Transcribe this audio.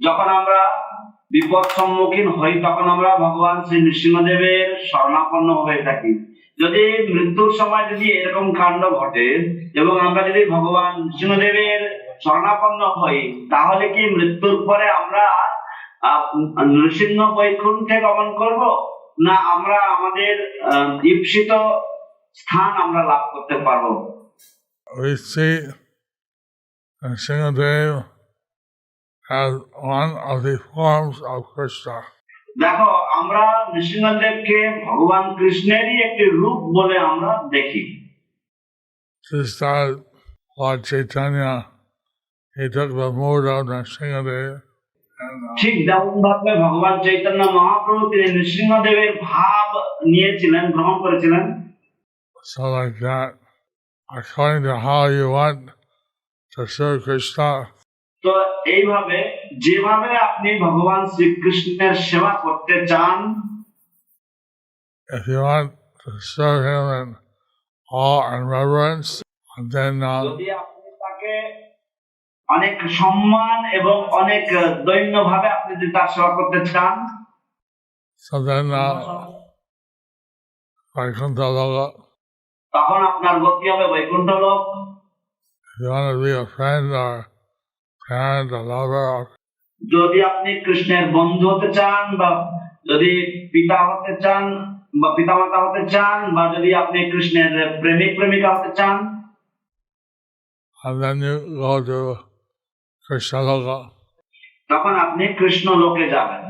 যখন আমরা বিপদ সম্মুখীন হই তখন আমরা ভগবান শ্রী নৃসিংহদেবের শরণাপন্ন হয়ে থাকি। যদি মৃত্যুর সময় যদি এরকম কাণ্ড ঘটে এবং আমরা যদি ভগবান নৃসিংহদেবের শরণাপন্ন হই তাহলে কি মৃত্যুর পরে আমরা নৃসিংহ বৈকুণ্ঠে গমন করব? না আমরা আমাদের আহ, স্থান আমরা লাভ করতে পারব? we see as one of the forms of Krishna. দেখো আমরা নৃসিংহদেবকে ভগবান কৃষ্ণেরই একটি রূপ বলে আমরা দেখি Just as Lord Chaitanya, he took the mood of Singhadev and uh, ঠিক যেমন ভাবে ভগবান চৈতন্য মহাপ্রভু তিনি নৃসিংহদেবের ভাব নিয়েছিলেন গ্রহণ করেছিলেন so like that, according to how you want to serve Krishna, তো এইভাবে যেভাবে আপনি ভগবান শ্রীকৃষ্ণের সেবা করতে চান সম্মান এবং অনেক দৈন্য ভাবে আপনি তার সেবা করতে চান বৈকুণ্ঠ তখন আপনার গতি হবে বৈকুণ্ঠ লোক parent or lover or যদি আপনি কৃষ্ণের বন্ধু হতে চান বা যদি পিতা হতে চান বা পিতামাতা হতে চান বা যদি আপনি কৃষ্ণের প্রেমিক প্রেমিকা হতে চান and then you go to Krishna Loka. তখন আপনি কৃষ্ণ লোকে যাবেন